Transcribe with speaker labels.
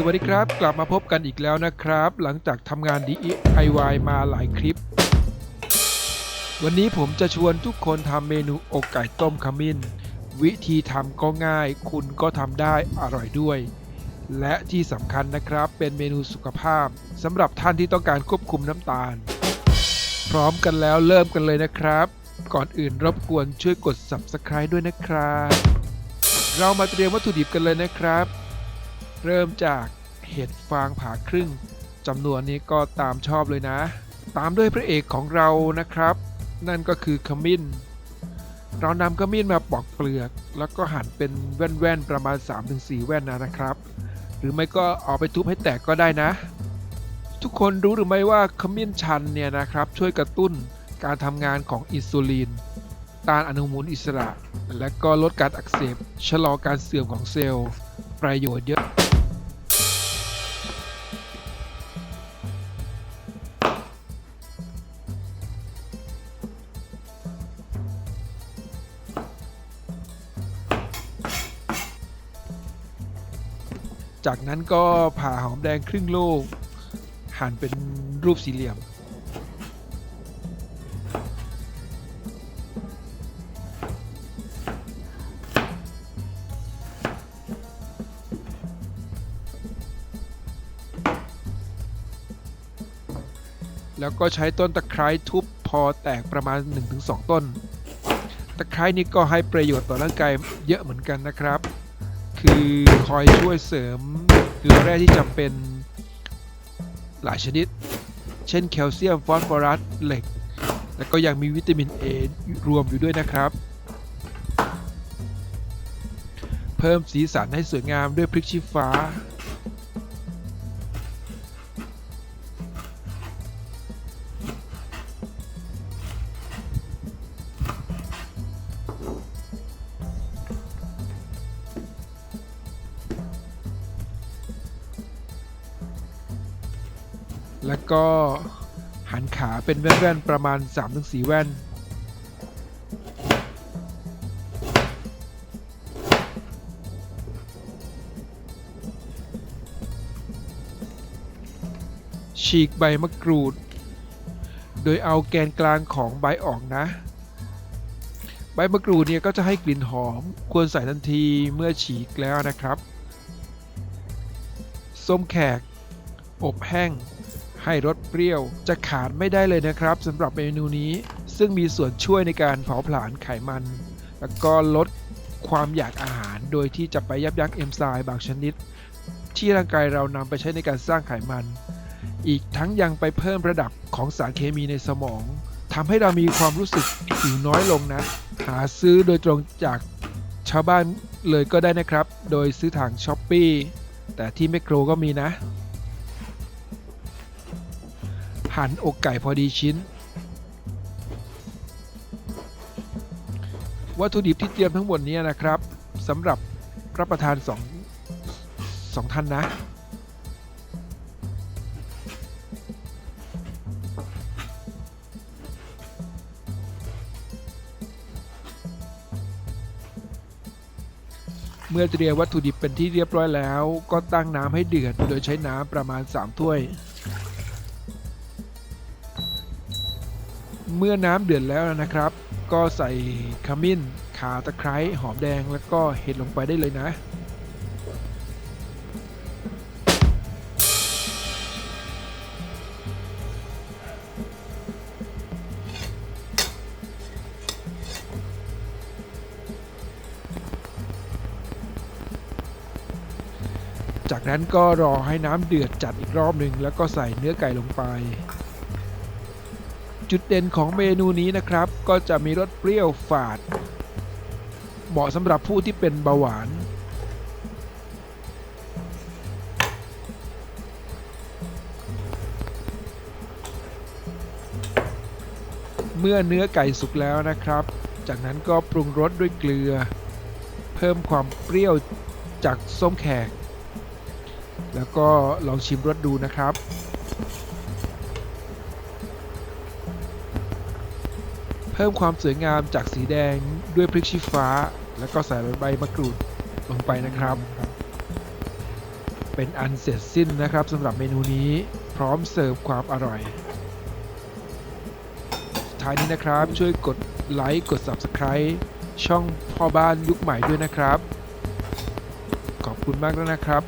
Speaker 1: สวัสดีครับ กลับมาพบกันอีกแล้วนะครับ หลังจากทำงาน DIY มาหลายคลิป วันนี้ผมจะชวนทุกคนทำเมนูอกไก่ต้มขมิ้น วิธีทำก็ง่าย คุณก็ทำได้อร่อยด้วย และที่สำคัญนะครับเป็นเมนูสุขภาพสำหรับท่านที่ต้องการควบคุมน้ำตาล พร้อมกันแล้วเริ่มกันเลยนะครับ ก่อนอื่นรบกวนช่วยกด subscribe ด้วยนะครับ เรามาเตรียมวัตถุดิบกันเลยนะครับ เริ่มจากเห็ดฟางผ่าครึ่งจำนวนนี้ก็ตามชอบเลยนะ ตามด้วยพระเอกของเรานะครับ นั่นก็คือขมิ้น เรานำขมิ้นมาปอกเปลือก แล้วก็หั่นเป็นแว่นๆประมาณ 3-4 แว่นนะนะครับ หรือไม่ก็เอาไปทุบให้แตกก็ได้นะ ทุกคนรู้หรือไม่ว่าขมิ้นชันเนี่ยนะครับ ช่วยกระตุ้นการทำงานของอินซูลินต้านอนุมูลอิสระ และก็ลดการอักเสบชะลอการเสื่อมของเซลล์ ประโยชน์เยอะ จากนั้นก็ผ่าหอมแดงครึ่งลูกหั่นเป็นรูปสี่เหลี่ยม แล้วก็ใช้ต้นตะไคร้ทุบพอแตกประมาณ 1-2 ต้น ตะไคร้นี่ก็ให้ประโยชน์ต่อร่างกายเยอะเหมือนกันนะครับ คือคอยช่วยเสริมเกลือแร่ที่จำเป็นหลายชนิด เช่นแคลเซียมฟอสฟอรัสเหล็ก แล้วก็ยังมีวิตามินเอรวมอยู่ด้วยนะครับ เพิ่มสีสันให้สวยงามด้วยพริกชี้ฟ้า แล้วก็หันขาเป็นแว่นๆประมาณ 3-4 แว่น ฉีกใบมะกรูด โดยเอาแกนกลางของใบออกนะ ใบมะกรูดเนี่ยก็จะให้กลิ่นหอม ควรใส่ทันทีเมื่อฉีกแล้วนะครับ ส้มแขก อบแห้ง ให้รสเปรี้ยวจะขาดไม่ได้เลยนะครับสำหรับเมนูนี้ ซึ่งมีส่วนช่วยในการเผาผลาญไขมัน แล้วก็ลดความอยากอาหาร โดยที่จะไปยับยั้งเอนไซม์บางชนิด ที่ร่างกายเรานำไปใช้ในการสร้างไขมัน อีกทั้งยังไปเพิ่มระดับของสารเคมีในสมองทำให้เรามีความรู้สึกหิวน้อยลงนะ หาซื้อโดยตรงจากชาวบ้านเลยก็ได้นะครับ โดยซื้อทางช้อปปีแต่ที่แมคโครก็มีนะ หั่นอกไก่พอดีชิ้น วัตถุดิบที่เตรียมทั้งหมดนี้นะครับสำหรับรับประทานสองสองท่านนะเมื่อเตรียมวัตถุดิบเป็นที่เรียบร้อยแล้ว ก็ตั้งน้ำให้เดือด โดยใช้น้ำประมาณ 3 ถ้วย เมื่อน้ำเดือดแล้วนะครับ ก็ใส่ขมิ้นข่าตะไคร้หอมแดงแล้วก็เห็ดลงไปได้เลยนะ จากนั้นก็รอให้น้ำเดือดจัดอีกรอบหนึ่งแล้วก็ใส่เนื้อไก่ลงไป จุดเด่นของเมนูนี้นะครับ ก็จะมีรสเปรี้ยวฝาด เหมาะสำหรับผู้ที่เป็นเบาหวาน เมื่อเนื้อไก่สุกแล้วนะครับ จากนั้นก็ปรุงรสด้วยเกลือ เพิ่มความเปรี้ยวจากส้มแขก แล้วก็ลองชิมรสดูนะครับ พิ่มความสวยงามจากสีแดงด้วยพริกชี้ฟ้า แล้วก็ใส่ใบมะกรูดลงไปนะครับ เป็นอันเสร็จสิ้นนะครับสำหรับเมนูนี้พร้อมเสิร์ฟความอร่อยท้ายนี้นะครับช่วยกดไลค์กด Subscribe ช่องพ่อบ้านยุคใหม่ด้วยนะครับ ขอบคุณมากแล้วนะครับ